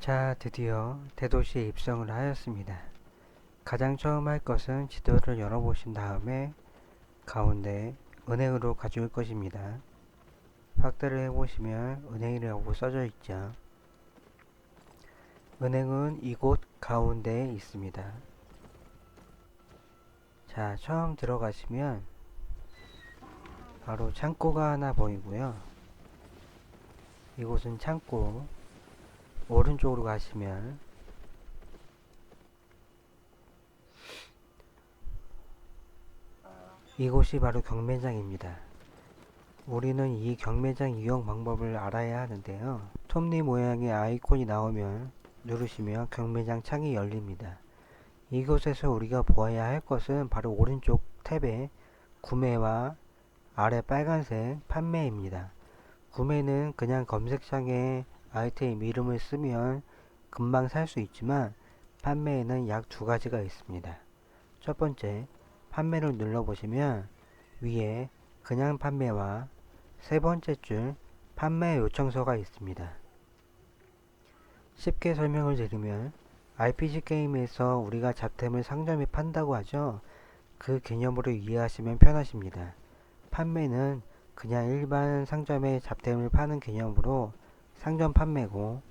자, 드디어 대도시에 입성을 하였습니다. 가장 처음 할 것은 지도를 열어보신 다음에 가운데 은행으로 가져올 것입니다. 확대를 해보시면 은행이라고 써져 있죠. 은행은 이곳 가운데에 있습니다. 자, 처음 들어가시면 바로 창고가 하나 보이고요. 이곳은 창고. 오른쪽으로 가시면 이곳이 바로 경매장입니다. 우리는 이 경매장 이용 방법을 알아야 하는데요. 톱니 모양의 아이콘이 나오면 누르시면 경매장 창이 열립니다. 이곳에서 우리가 보아야 할 것은 바로 오른쪽 탭에 구매와 아래 빨간색 판매입니다. 구매는 그냥 검색창에 아이템 이름을 쓰면 금방 살 수 있지만 판매에는 약 두 가지가 있습니다. 첫 번째, 판매를 눌러보시면 위에 그냥 판매와 세 번째 줄 판매 요청서가 있습니다. 쉽게 설명을 드리면 RPG 게임에서 우리가 잡템을 상점에 판다고 하죠. 그 개념으로 이해하시면 편하십니다. 판매는 그냥 일반 상점에 잡템을 파는 개념으로 상점 판매고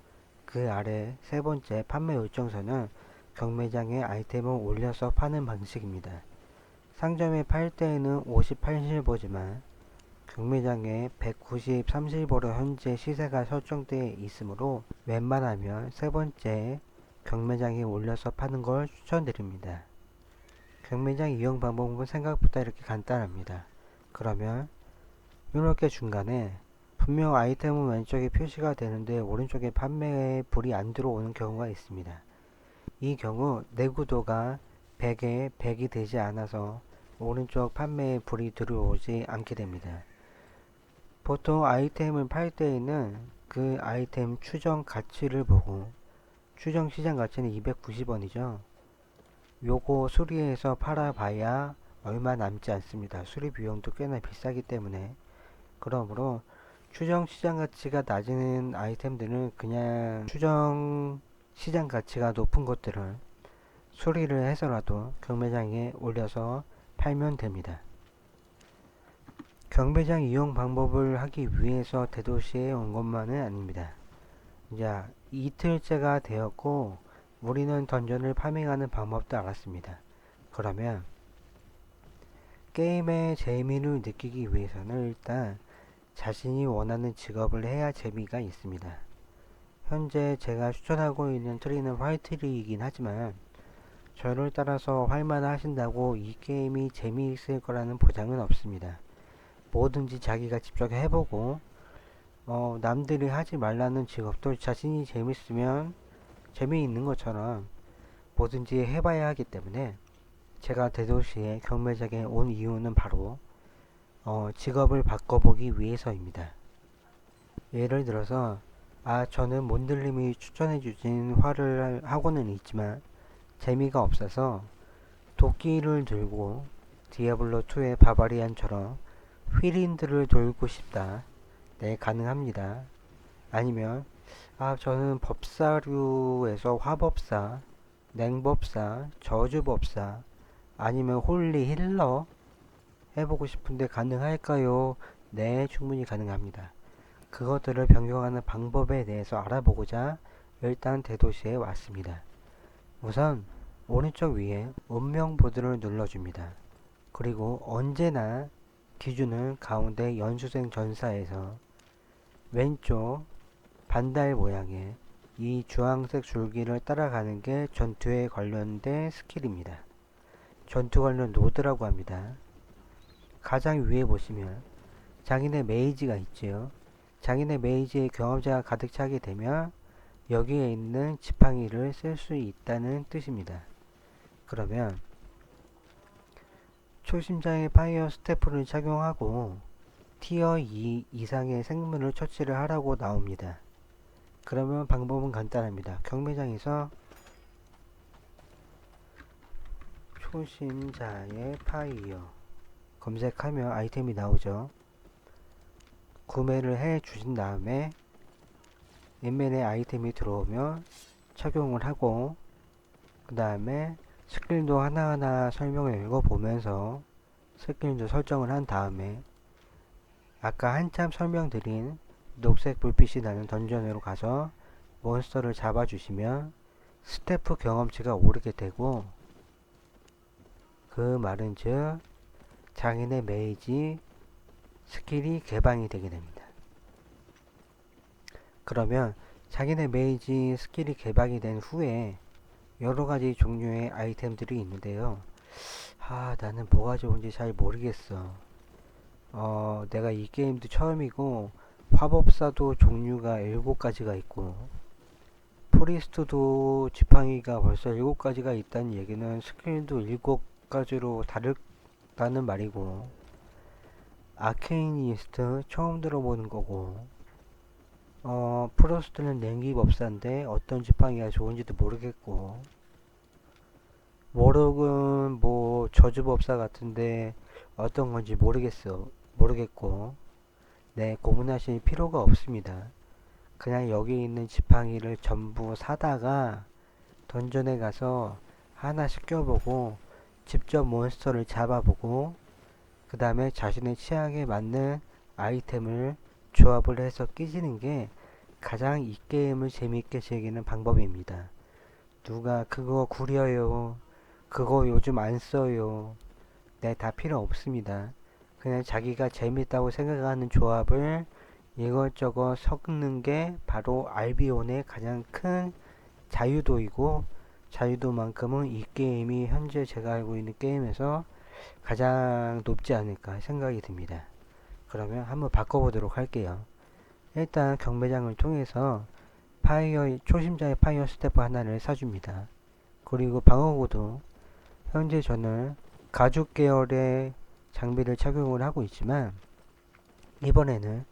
그 아래 세 번째 판매 요청서는 경매장에 아이템을 올려서 파는 방식입니다. 상점에 팔 때에는 58실버지만 경매장에 190, 30실버로 현재 시세가 설정되어 있으므로 웬만하면 세 번째 경매장에 올려서 파는 걸 추천드립니다. 경매장 이용 방법은 생각보다 이렇게 간단합니다. 그러면 이렇게 중간에 분명 아이템은 왼쪽에 표시가 되는데 오른쪽에 판매에 불이 안 들어오는 경우가 있습니다. 이 경우 내구도가 100에 100이 되지 않아서 오른쪽 판매에 불이 들어오지 않게 됩니다. 보통 아이템을 팔 때에는 그 아이템 추정 가치를 보고 추정 시장 가치는 290원이죠. 요거 수리해서 팔아봐야 얼마 남지 않습니다. 수리 비용도 꽤나 비싸기 때문에 그러므로 추정 시장 가치가 낮은 아이템들은 그냥 추정 시장 가치가 높은 것들을 수리를 해서라도 경매장에 올려서 팔면 됩니다. 경매장 이용 방법을 하기 위해서 대도시에 온 것만은 아닙니다. 자, 이틀째가 되었고 우리는 던전을 파밍하는 방법도 알았습니다. 그러면 게임의 재미를 느끼기 위해서는 일단 자신이 원하는 직업을 해야 재미가 있습니다. 현재 제가 추천하고 있는 트리는 화이트리이긴 하지만 저를 따라서 활만 하신다고 이 게임이 재미있을 거라는 보장은 없습니다. 뭐든지 자기가 직접 해보고 어, 남들이 하지 말라는 직업도 자신이 재밌으면 재미있는 것처럼 뭐든지 해봐야 하기 때문에 제가 대도시에 경매장에 온 이유는 바로 어, 직업을 바꿔보기 위해서입니다. 예를 들어서 아 저는 몬들님이 추천해주신 활을 하고는 있지만 재미가 없어서 도끼를 들고 디아블로2의 바바리안처럼 휘린드를 돌고 싶다. 네, 가능합니다. 아니면 아 저는 법사류에서 화법사, 냉법사, 저주법사 아니면 홀리 힐러 해보고 싶은데 가능할까요? 네, 충분히 가능합니다. 그것들을 변경하는 방법에 대해서 알아보고자 일단 대도시에 왔습니다. 우선 오른쪽 위에 운명 보드를 눌러줍니다. 그리고 언제나 기준은 가운데 연수생 전사에서 왼쪽 반달 모양의 이 주황색 줄기를 따라가는 게 전투에 관련된 스킬입니다. 전투 관련 노드라고 합니다. 가장 위에 보시면 장인의 메이지가 있지요. 장인의 메이지에 경험자가 가득 차게 되면 여기에 있는 지팡이를 쓸 수 있다는 뜻입니다. 그러면 초심자의 파이어 스태프를 착용하고 티어 2 이상의 생물을 처치를 하라고 나옵니다. 그러면 방법은 간단합니다. 경매장에서 초심자의 파이어 검색하면 아이템이 나오죠. 구매를 해 주신 다음에 인맨의 아이템이 들어오면 착용을 하고 그 다음에 스킬도 하나하나 설명을 읽어보면서 스킬도 설정을 한 다음에 아까 한참 설명드린 녹색 불빛이 나는 던전으로 가서 몬스터를 잡아주시면 스태프 경험치가 오르게 되고 그 말은 즉 장인의 메이지 스킬이 개방이 되게 됩니다. 그러면 자기네 메이지 스킬이 개방이 된 후에 여러 가지 종류의 아이템들이 있는데요. 아, 나는 뭐가 좋은지 잘 모르겠어. 어, 내가 이 게임도 처음이고, 화법사도 종류가 7가지가 있고, 프리스트도 지팡이가 벌써 7가지가 있다는 얘기는 스킬도 7가지로 다 르다는 말이고, 아케이니스트 처음 들어보는 거고, 어, 프로스트는 냉기 법사인데 어떤 지팡이가 좋은지도 모르겠고 모록은 뭐 저주 법사 같은데 어떤 건지 모르겠어 모르겠고 네 고민하실 필요가 없습니다. 그냥 여기 있는 지팡이를 전부 사다가 던전에 가서 하나씩 껴보고 직접 몬스터를 잡아보고 그 다음에 자신의 취향에 맞는 아이템을 조합을 해서 끼지는 게 가장 이 게임을 재밌게 즐기는 방법입니다. 누가 그거 구려요. 그거 요즘 안 써요. 네, 다 필요 없습니다. 그냥 자기가 재밌다고 생각하는 조합을 이것저것 섞는 게 바로 알비온의 가장 큰 자유도이고 자유도만큼은 이 게임이 현재 제가 알고 있는 게임에서 가장 높지 않을까 생각이 듭니다. 그러면 한번 바꿔보도록 할게요. 일단 경매장을 통해서 파이어 초심자의 파이어 스태프 하나를 사줍니다. 그리고 방어구도 현재 저는 가죽 계열의 장비를 착용을 하고 있지만 이번에는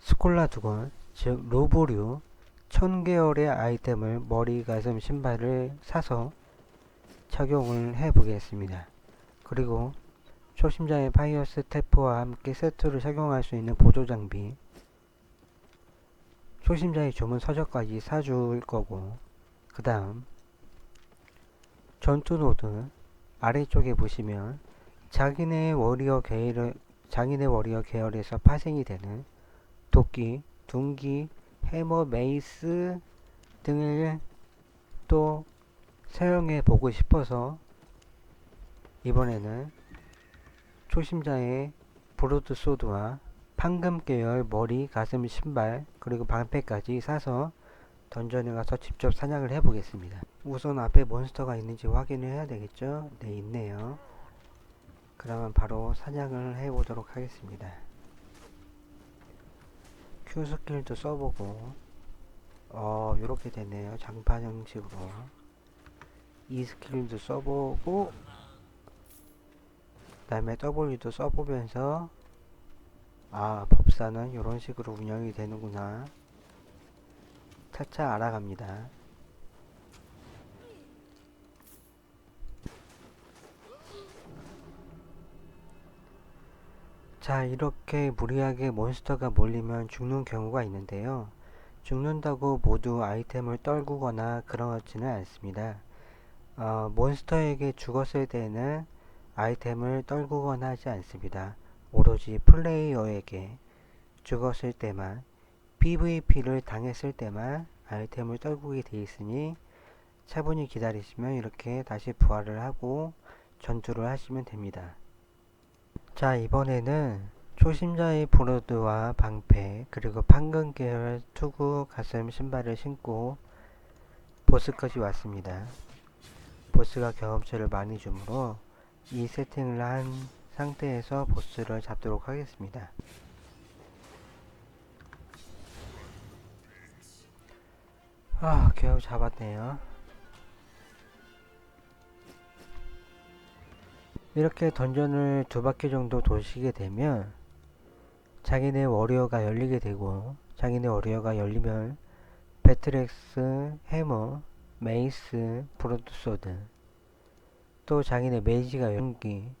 스콜라 두건 즉 로브류 천 계열의 아이템을 머리 가슴 신발을 사서 착용을 해 보겠습니다. 그리고 초심자의 파이어 스태프와 함께 세트를 착용할 수 있는 보조 장비 초심자의 주문 서적까지 사줄 거고 그 다음 전투 노드 아래쪽에 보시면 자기네 워리어 계열 자기네 워리어 계열에서 파생이 되는 도끼, 둔기, 해머, 메이스 등을 또 사용해 보고 싶어서 이번에는 초심자의 브로드 소드와 황금 계열 머리, 가슴, 신발, 그리고 방패까지 사서 던전에 가서 직접 사냥을 해보겠습니다. 우선 앞에 몬스터가 있는지 확인을 해야 되겠죠? 네, 있네요. 그러면 바로 사냥을 해보도록 하겠습니다. Q 스킬도 써보고, 어, 요렇게 되네요. 장판 형식으로. 이 스킬도 써보고, 그 다음에 W도 써보면서 아 법사는 이런 식으로 운영이 되는구나 차차 알아갑니다 자 이렇게 무리하게 몬스터가 몰리면 죽는 경우가 있는데요. 죽는다고 모두 아이템을 떨구거나 그러지는 않습니다. 어, 몬스터에게 죽었을 때는 아이템을 떨구거나 하지 않습니다. 오로지 플레이어에게 죽었을 때만 PVP를 당했을 때만 아이템을 떨구게 되어 있으니 차분히 기다리시면 이렇게 다시 부활을 하고 전투를 하시면 됩니다. 자 이번에는 초심자의 브로드와 방패 그리고 판금 계열 투구 가슴 신발을 신고 보스까지 왔습니다. 보스가 경험치를 많이 주므로 이 세팅을 한 상태에서 보스를 잡도록 하겠습니다. 아, 겨우 잡았네요. 이렇게 던전을 두 바퀴 정도 도시게 되면 자기네 워리어가 열리게 되고 자기네 워리어가 열리면 배트렉스, 해머, 메이스, 브로드소드 또 자기네 메이지가 연기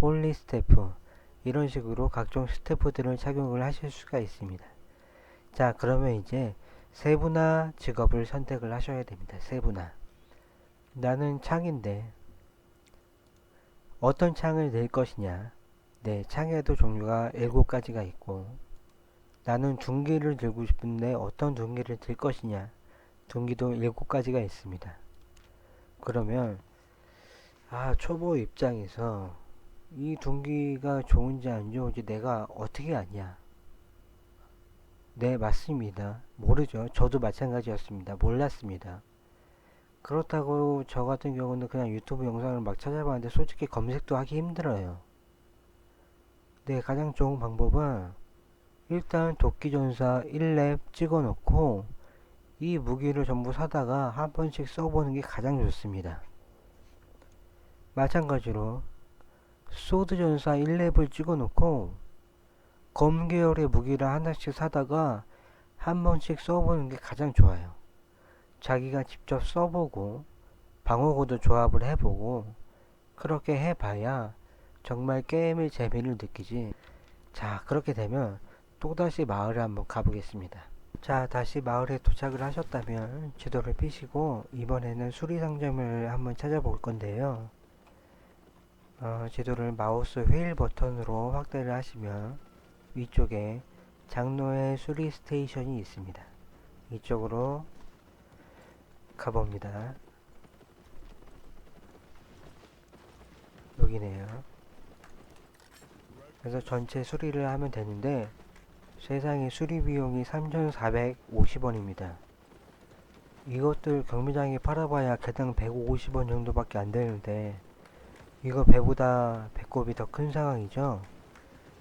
홀리 스태프 이런 식으로 각종 스태프들을 착용을 하실 수가 있습니다. 자 그러면 이제 세분화 직업을 선택을 하셔야 됩니다. 세분화. 나는 창인데 어떤 창을 낼 것이냐? 네, 창에도 종류가 7가지가 있고 나는 둔기를 들고 싶은데 어떤 둔기를 들 것이냐? 둔기도 7가지가 있습니다. 그러면 아, 초보 입장에서 이 둔기가 좋은지 안 좋은지 내가 어떻게 아냐? 네, 맞습니다. 모르죠. 저도 마찬가지였습니다. 몰랐습니다. 그렇다고 저 같은 경우는 그냥 유튜브 영상을 막 찾아봤는데 솔직히 검색도 하기 힘들어요. 네, 가장 좋은 방법은 일단 도끼전사 1렙 찍어 놓고 이 무기를 전부 사다가 한 번씩 써보는 게 가장 좋습니다. 마찬가지로 소드 전사 1렙을 찍어 놓고 검 계열의 무기를 하나씩 사다가 한 번씩 써보는 게 가장 좋아요. 자기가 직접 써보고 방어구도 조합을 해보고 그렇게 해봐야 정말 게임의 재미를 느끼지. 자, 그렇게 되면 또다시 마을에 한번 가보겠습니다. 자, 다시 마을에 도착을 하셨다면 지도를 펴시고 이번에는 수리상점을 한번 찾아볼 건데요. 어, 지도를 마우스 휠 버튼으로 확대를 하시면 위쪽에 장로의 수리 스테이션이 있습니다. 이쪽으로 가봅니다. 여기네요. 그래서 전체 수리를 하면 되는데 세상에 수리 비용이 3,450원입니다. 이것들 경매장에 팔아봐야 개당 150원 정도밖에 안 되는데 이거 배보다 배꼽이 더 큰 상황이죠.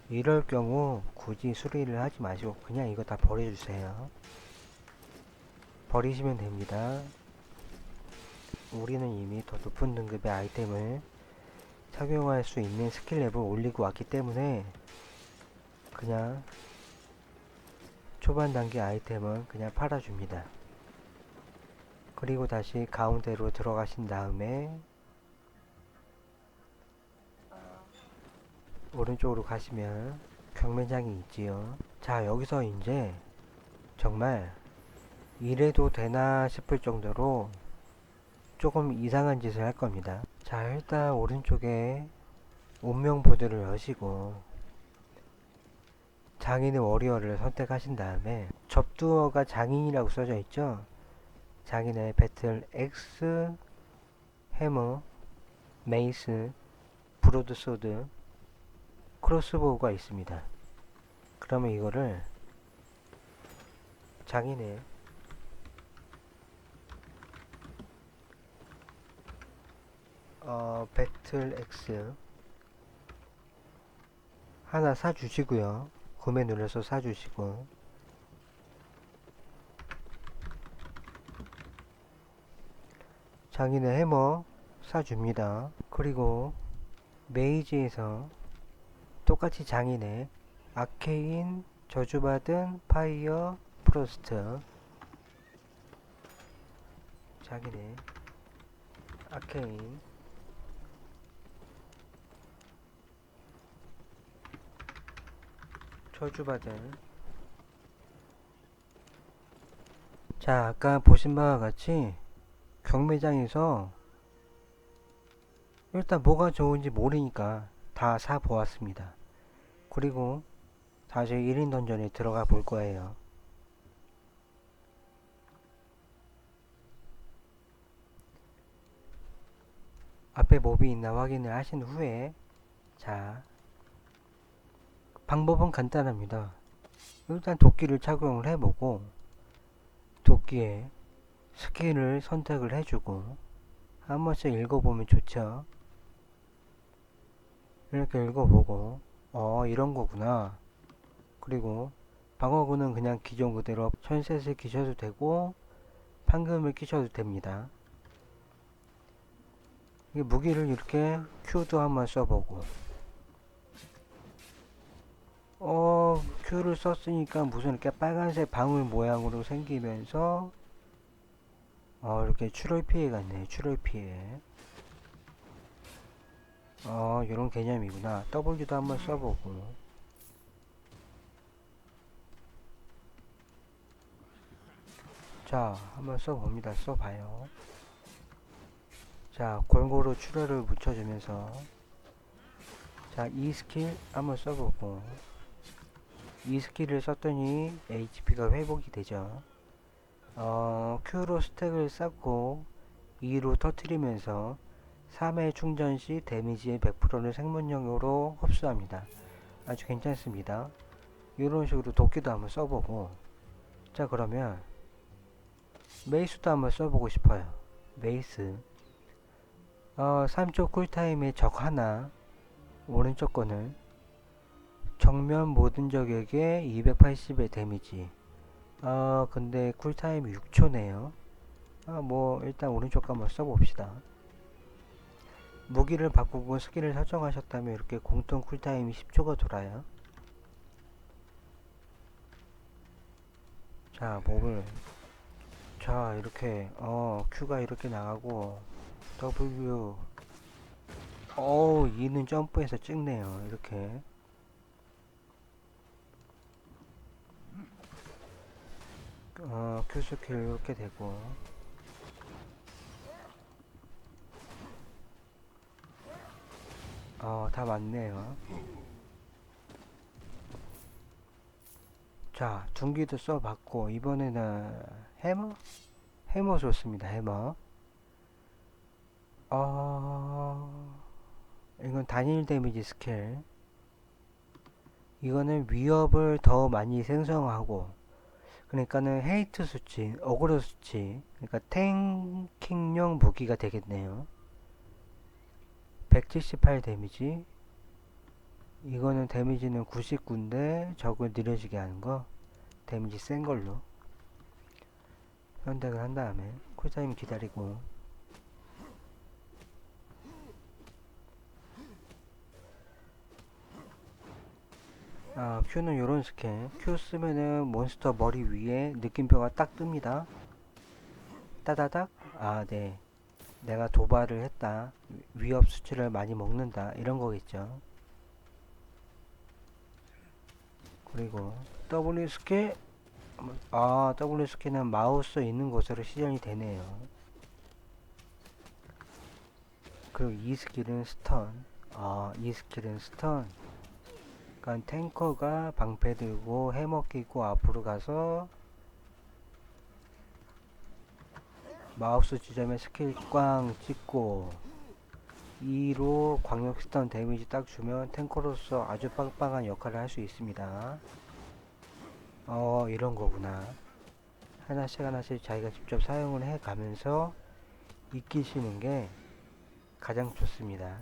이럴 경우 굳이 수리를 하지 마시고 그냥 이거 다 버려주세요. 버리시면 됩니다. 우리는 이미 더 높은 등급의 아이템을 착용할 수 있는 스킬 랩을 올리고 왔기 때문에 그냥 초반 단계 아이템은 그냥 팔아줍니다. 그리고 다시 가운데로 들어가신 다음에 오른쪽으로 가시면 경매장이 있지요. 자, 여기서 이제 정말 이래도 되나 싶을 정도로 조금 이상한 짓을 할 겁니다. 자, 일단 오른쪽에 운명 보드를 여시고 장인의 워리어를 선택하신 다음에 접두어가 장인이라고 써져 있죠. 장인의 배틀 X 해머 메이스 브로드소드 크로스보우가 있습니다. 그러면 이거를 장인의 어, 배틀 X 하나 사주시고요. 구매 눌러서 사주시고 장인의 해머 사줍니다. 그리고 메이지에서 똑같이 장인의 아케인 저주받은 파이어 프로스트 장인의 아케인 저주받은 자 아까 보신 바와 같이 경매장에서 일단 뭐가 좋은지 모르니까 다 사 보았습니다. 그리고 다시 1인 던전에 들어가 볼 거예요. 앞에 몹이 있나 확인을 하신 후에 자 방법은 간단합니다. 일단 도끼를 착용을 해보고 도끼에 스킬을 선택을 해주고 한 번씩 읽어보면 좋죠. 이렇게 읽어보고 어 이런 거구나. 그리고 방어구는 그냥 기존 그대로 천셋을 끼셔도 되고 판금을 끼셔도 됩니다. 이 무기를 이렇게 Q도 한번 써보고 어 Q를 썼으니까 무슨 이렇게 빨간색 방울 모양으로 생기면서 어 이렇게 출혈 피해 같네 출혈 피해. 어 이런 개념이구나. W도 한번 써보고. 자, 한번 써봅니다. 써봐요. 자, 골고루 출혈을 묻혀주면서. 자, 이 스킬 한번 써보고 이 스킬을 썼더니 HP가 회복이 되죠. 어, Q로 스택을 쌓고 2로 터트리면서 3회 충전 시 데미지의 100%를 생문용으로 흡수합니다. 아주 괜찮습니다. 이런 식으로 도끼도 한번 써보고 자 그러면 메이스도 한번 써보고 싶어요. 메이스 어, 3초 쿨타임에 적 하나 오른쪽 거는 정면 모든 적에게 280의 데미지. 어 근데 쿨타임이 6초네요. 아, 뭐 일단 오른쪽 거 한번 써봅시다. 무기를 바꾸고 스킬을 설정하셨다면 이렇게 공통 쿨타임이 10초가 돌아요. 자 몸을. 자 이렇게 어 Q가 이렇게 나가고 W. 어우 이는 점프해서 찍네요. 이렇게 어 Q 스킬 이렇게 되고. 어 다 맞네요. 자 둔기도 써봤고 이번에는 해머? 해머 좋습니다 해머. 어 이건 단일 데미지 스킬. 이거는 위협을 더 많이 생성하고 그러니까는 헤이트 수치 어그로 수치 그러니까 탱킹용 무기가 되겠네요. 178 데미지. 이거는 데미지는 99인데 적을 느려지게 하는 거. 데미지 센 걸로. 선택을 한 다음에 쿨타임 기다리고 아, Q는 요런 스킬. Q 쓰면은 몬스터 머리 위에 느낌표가 딱 뜹니다. 따다닥. 아, 네. 내가 도발을 했다. 위협 수치를 많이 먹는다. 이런 거겠죠. 그리고 W 스킬. 아, W 스킬은 마우스 있는 곳으로 시전이 되네요. 그리고 이 스킬은 스턴. 아, 이 스킬은 스턴. 그러니까 탱커가 방패 들고 해머 끼고 앞으로 가서 마우스 지점에 스킬 꽝 찍고 2로 광역 스턴 데미지 딱 주면 탱커로서 아주 빵빵한 역할을 할 수 있습니다. 어 이런 거구나. 하나씩 하나씩 자기가 직접 사용을 해 가면서 익히시는 게 가장 좋습니다.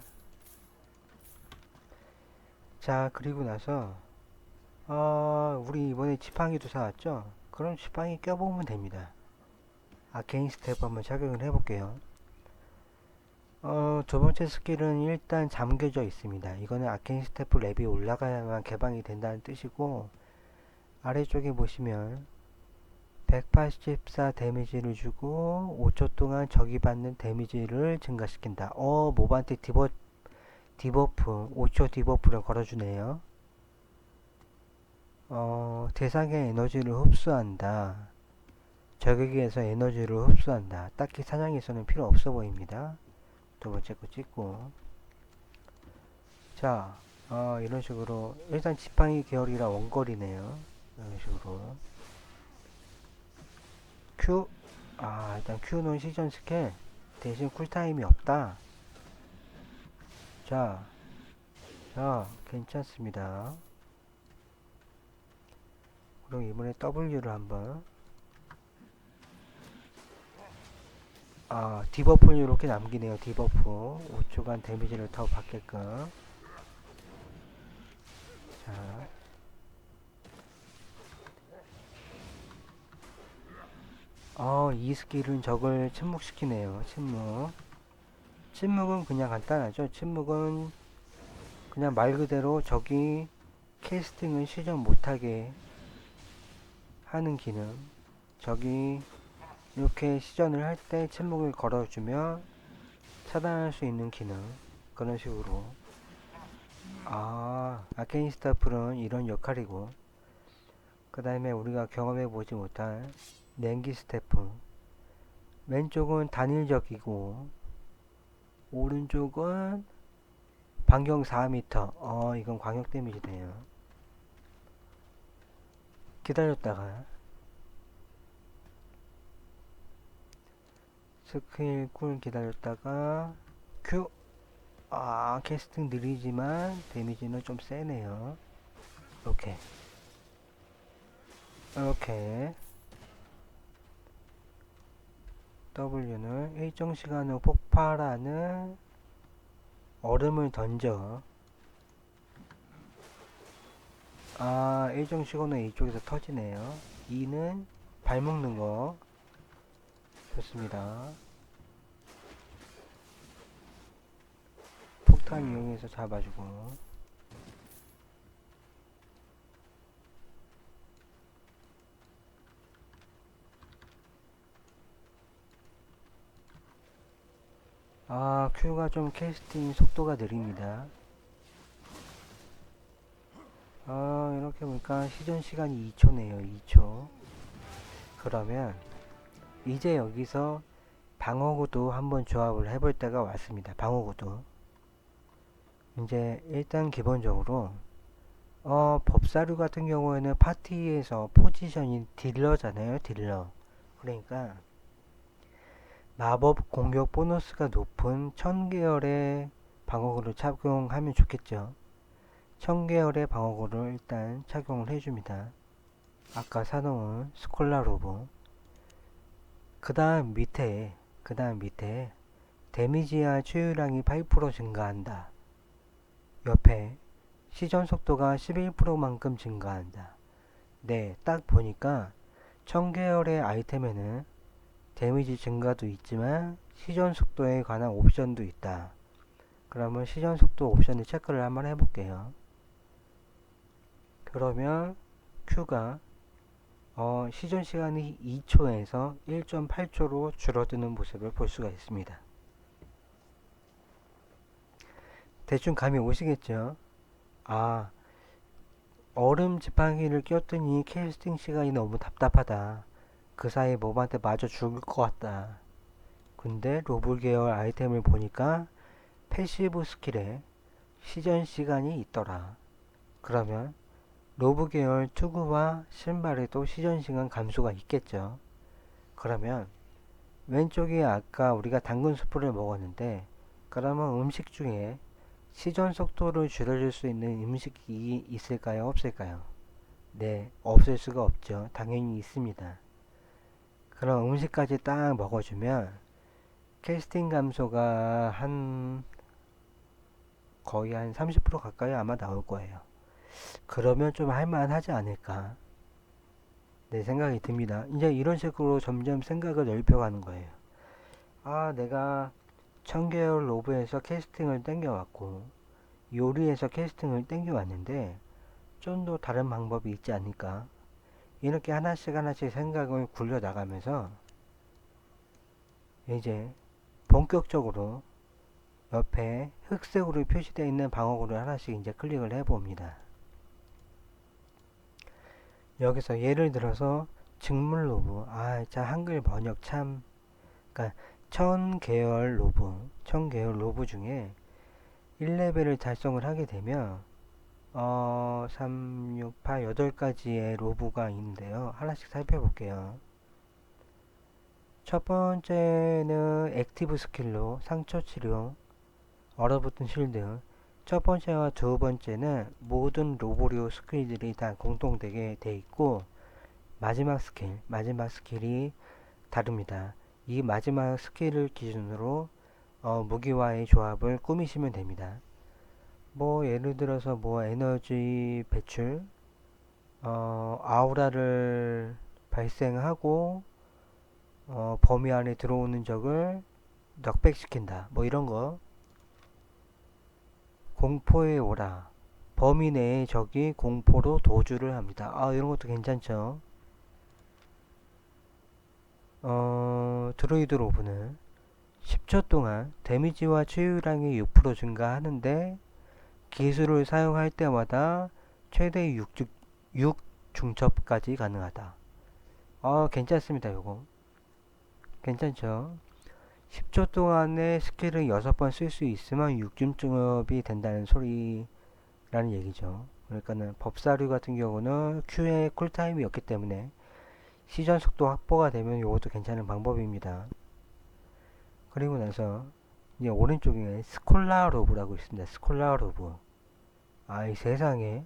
자 그리고 나서 어, 우리 이번에 지팡이도 사왔죠? 그럼 지팡이 껴보면 됩니다. 아케인 스텝 한번 착용을 해볼게요. 어, 두 번째 스킬은 일단 잠겨져 있습니다. 이거는 아케인 스텝 랩이 올라가야만 개방이 된다는 뜻이고 아래쪽에 보시면 184 데미지를 주고 5초 동안 적이 받는 데미지를 증가시킨다. 어 모반테 디버 디버프 5초 디버프를 걸어주네요. 어, 대상의 에너지를 흡수한다. 적에게서 에너지를 흡수한다. 딱히 사냥에서는 필요 없어 보입니다. 두 번째 거 찍고 자 어, 이런 식으로 일단 지팡이 계열이라 원거리네요. 이런 식으로 Q 아 일단 Q는 시전 스킬 대신 쿨타임이 없다. 자, 자, 괜찮습니다. 그럼 이번에 W를 한번 아, 디버프를 이렇게 남기네요. 디버프 5초간 데미지를 더 받게끔 자 어, 이 스킬은 적을 침묵시키네요. 침묵 침묵은 그냥 간단하죠. 침묵은 그냥 말 그대로 적이 캐스팅을 시전 못하게 하는 기능. 적이 이렇게 시전을 할 때 침묵을 걸어주면 차단할 수 있는 기능. 그런 식으로. 아, 아케인 스타플은 이런 역할이고. 그 다음에 우리가 경험해 보지 못한 냉기 스태프 왼쪽은 단일적이고 오른쪽은 반경 4m 어 이건 광역 데미지네요 기다렸다가 스킬 쿨 기다렸다가 큐 아, 캐스팅 느리지만 데미지는 좀 세네요. 이렇게. 이렇게. W는 일정 시간 후 폭 발하는 얼음을 던져. 아, 일정 시간 후에 이쪽에서 터지네요. E는 발 묶는 거. 좋습니다. 폭탄 이용해서 잡아주고 아 Q가 좀 캐스팅 속도가 느립니다. 아 이렇게 보니까 시전 시간이 2초네요 2초. 그러면 이제 여기서 방어구도 한번 조합을 해볼 때가 왔습니다 방어구도. 이제 일단 기본적으로 어, 법사류 같은 경우에는 파티에서 포지션이 딜러잖아요 딜러. 그러니까 마법 공격 보너스가 높은 천계열의 방어구를 착용하면 좋겠죠. 천계열의 방어구를 일단 착용을 해줍니다. 아까 사놓은 스콜라 로브 그 다음 밑에 그 다음 밑에 데미지와 치유량이 8% 증가한다. 옆에 시전 속도가 11%만큼 증가한다. 네, 딱 보니까 청계열의 아이템에는 데미지 증가도 있지만 시전 속도에 관한 옵션도 있다. 그러면 시전 속도 옵션을 체크를 한번 해볼게요. 그러면 Q가 어, 시전 시간이 2초에서 1.8초로 줄어드는 모습을 볼 수가 있습니다. 대충 감이 오시겠죠? 아, 얼음 지팡이를 꼈더니 캐스팅 시간이 너무 답답하다. 그 사이 몹한테 맞아 죽을 것 같다. 근데 로블 계열 아이템을 보니까 패시브 스킬에 시전 시간이 있더라. 그러면 로브 계열 투구와 신발에도 시전 시간 감소가 있겠죠. 그러면 왼쪽이 아까 우리가 당근 수프를 먹었는데 그러면 음식 중에 시전 속도를 줄여줄 수 있는 음식이 있을까요? 없을까요? 네, 없을 수가 없죠. 당연히 있습니다. 그럼 음식까지 딱 먹어주면 캐스팅 감소가 한 거의 한 30% 가까이 아마 나올 거예요. 그러면 좀 할만하지 않을까? 내 생각이 듭니다. 이제 이런 식으로 점점 생각을 넓혀가는 거예요. 아, 내가 청계열 로브에서 캐스팅을 땡겨왔고 요리에서 캐스팅을 땡겨왔는데 좀 더 다른 방법이 있지 않을까 이렇게 하나씩 하나씩 생각을 굴려 나가면서 이제 본격적으로 옆에 흑색으로 표시되어 있는 방어구를 하나씩 이제 클릭을 해 봅니다. 여기서 예를 들어서 직물 로브. 아 자 한글 번역 참. 그러니까 천 계열 로브, 천 계열 로브 중에 1레벨을 달성을 하게 되면 어, 3, 6, 8, 8가지의 로브가 있는데요. 하나씩 살펴볼게요. 첫 번째는 액티브 스킬로 상처 치료, 얼어붙은 실드. 첫 번째와 두 번째는 모든 로보리오 스킬들이 다 공통되게 돼 있고 마지막 스킬, 마지막 스킬이 다릅니다. 이 마지막 스킬을 기준으로 어, 무기와의 조합을 꾸미시면 됩니다. 뭐 예를 들어서 뭐 에너지 배출, 어, 아우라를 발생하고 어, 범위 안에 들어오는 적을 넉백시킨다. 뭐 이런 거. 공포의 오라. 범위 내의 적이 공포로 도주를 합니다. 아 이런 것도 괜찮죠. 어, 드로이드 로브는 10초 동안 데미지와 치유량이 6% 증가하는데 기술을 사용할 때마다 최대 6, 6 중첩까지 가능하다. 어, 괜찮습니다, 요거. 괜찮죠? 10초 동안에 스킬을 6번 쓸 수 있으면 6중급이 된다는 소리라는 얘기죠. 그러니까는 법사류 같은 경우는 Q의 쿨타임이었기 때문에 시전 속도 확보가 되면 이것도 괜찮은 방법입니다. 그리고 나서 이제 오른쪽에 스콜라 로브라고 있습니다. 스콜라 로브. 아, 이 세상에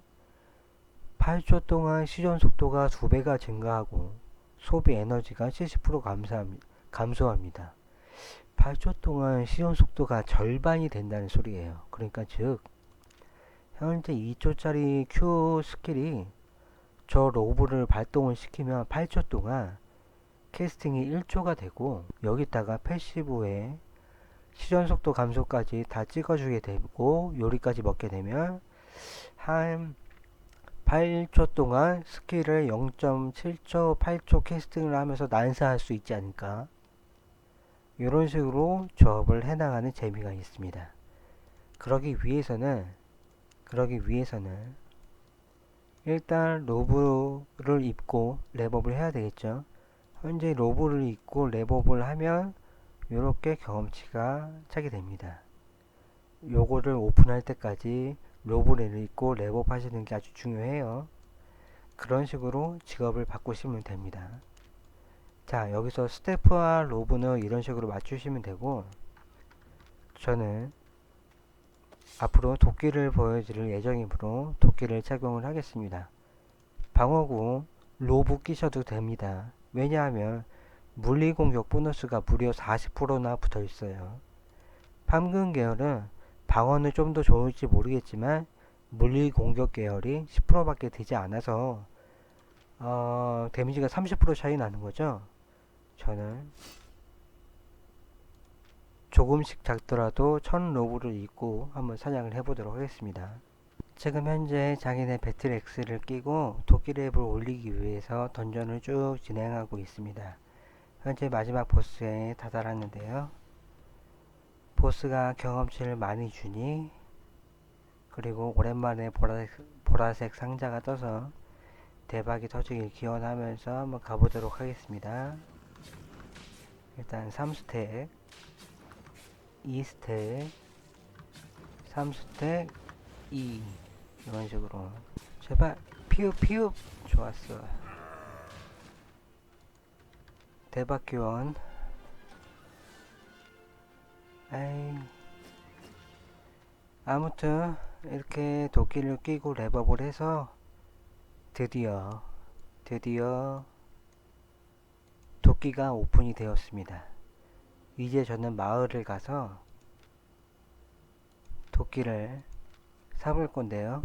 8초 동안 시전 속도가 2배가 증가하고 소비 에너지가 70% 감소합니다. 감소합니다. 8초 동안 시전 속도가 절반이 된다는 소리예요. 그러니까 즉 현재 2초짜리 Q 스킬이 저 로브를 발동을 시키면 8초 동안 캐스팅이 1초가 되고 여기다가 패시브에 시전 속도 감소까지 다 찍어주게 되고 요리까지 먹게 되면 한 8초 동안 스킬을 0.7초, 8초 캐스팅을 하면서 난사할 수 있지 않을까 이런 식으로 조합을 해나가는 재미가 있습니다. 그러기 위해서는 그러기 위해서는 일단 로브를 입고 랩업을 해야 되겠죠. 현재 로브를 입고 랩업을 하면 이렇게 경험치가 차게 됩니다. 요거를 오픈할 때까지 로브를 입고 랩업 하시는 게 아주 중요해요. 그런 식으로 직업을 바꾸시면 됩니다. 자, 여기서 스태프와 로브는 이런 식으로 맞추시면 되고, 저는 앞으로 도끼를 보여드릴 예정이므로 도끼를 착용을 하겠습니다. 방어구 로브 끼셔도 됩니다. 왜냐하면 물리 공격 보너스가 무려 40%나 붙어 있어요. 판금 계열은 방어는 좀 더 좋을지 모르겠지만 물리 공격 계열이 10%밖에 되지 않아서 어, 데미지가 30% 차이 나는 거죠. 저는 조금씩 작더라도 천 로브를 입고 한번 사냥을 해보도록 하겠습니다. 지금 현재 자기네 배틀 X를 끼고 도끼 랩을 올리기 위해서 던전을 쭉 진행하고 있습니다. 현재 마지막 보스에 다다랐는데요. 보스가 경험치를 많이 주니 그리고 오랜만에 보라색, 보라색 상자가 떠서 대박이 터지길 기원하면서 한번 가보도록 하겠습니다. 일단 3스택 2스택 3스택 2 이런 식으로. 제발 피읍 피읍. 좋았어. 대박 기원 에이 아무튼 이렇게 도끼를 끼고 랩업을 해서 드디어 드디어 도끼가 오픈이 되었습니다. 이제 저는 마을을 가서 도끼를 사볼 건데요.